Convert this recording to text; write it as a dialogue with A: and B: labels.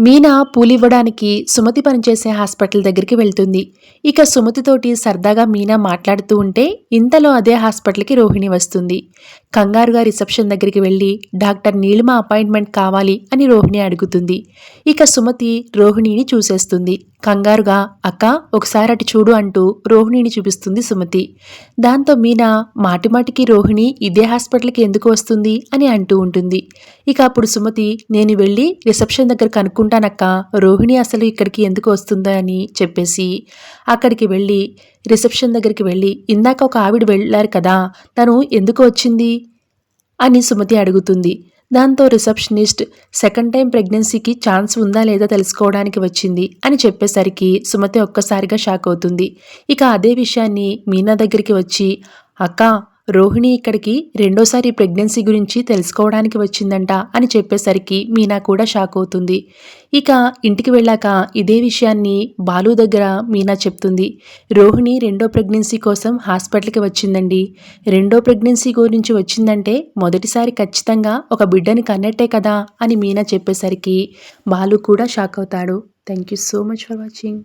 A: మీనా పూలివ్వడానికి సుమతి పనిచేసే హాస్పిటల్ దగ్గరికి వెళ్తుంది. ఇక సుమతితోటి సరదాగా మీనా మాట్లాడుతూ ఉంటే ఇంతలో అదే హాస్పిటల్కి రోహిణి వస్తుంది. కంగారుగా రిసెప్షన్ దగ్గరికి వెళ్ళి డాక్టర్ నీలిమ అపాయింట్మెంట్ కావాలి అని రోహిణి అడుగుతుంది. ఇక సుమతి రోహిణిని చూసేస్తుంది. కంగారుగా అక్క ఒకసారి అటు చూడు అంటూ రోహిణిని చూపిస్తుంది సుమతి. దాంతో మీనా మాటిమాటికి రోహిణి ఇదే హాస్పిటల్కి ఎందుకు వస్తుంది? అని అంటూ ఉంటుంది. ఇక అప్పుడు సుమతి నేను వెళ్ళి రిసెప్షన్ దగ్గర కనుక్కుంటానక్క రోహిణి అసలు ఇక్కడికి ఎందుకు వస్తుందా? అని చెప్పేసి అక్కడికి వెళ్ళి రిసెప్షన్ దగ్గరికి వెళ్ళి ఇందాక ఒక ఆవిడ వెళ్ళారు కదా తను ఎందుకు వచ్చింది? అని సుమతి అడుగుతుంది. దాంతో రిసెప్షనిస్ట్ సెకండ్ టైం ప్రెగ్నెన్సీకి ఛాన్స్ ఉందా లేదా తెలుసుకోవడానికి వచ్చింది? అని చెప్పేసరికి సుమతి ఒక్కసారిగా షాక్ అవుతుంది. ఇక అదే విషయాన్ని మీనా దగ్గరికి వచ్చి అక్క రోహిణి ఇక్కడికి రెండోసారి ప్రెగ్నెన్సీ గురించి తెలుసుకోవడానికి వచ్చిందంట అని చెప్పేసరికి మీనా కూడా షాక్ అవుతుంది. ఇక ఇంటికి వెళ్ళాక ఇదే విషయాన్ని బాలు దగ్గర మీనా చెప్తుంది. రోహిణి రెండో ప్రెగ్నెన్సీ కోసం హాస్పిటల్కి వచ్చిందండి. రెండో ప్రెగ్నెన్సీ గురించి వచ్చిందంటే మొదటిసారి ఖచ్చితంగా ఒక బిడ్డని కన్నట్టే కదా అని మీనా చెప్పేసరికి బాలు కూడా షాక్ అవుతాడు. Thank you so much for watching.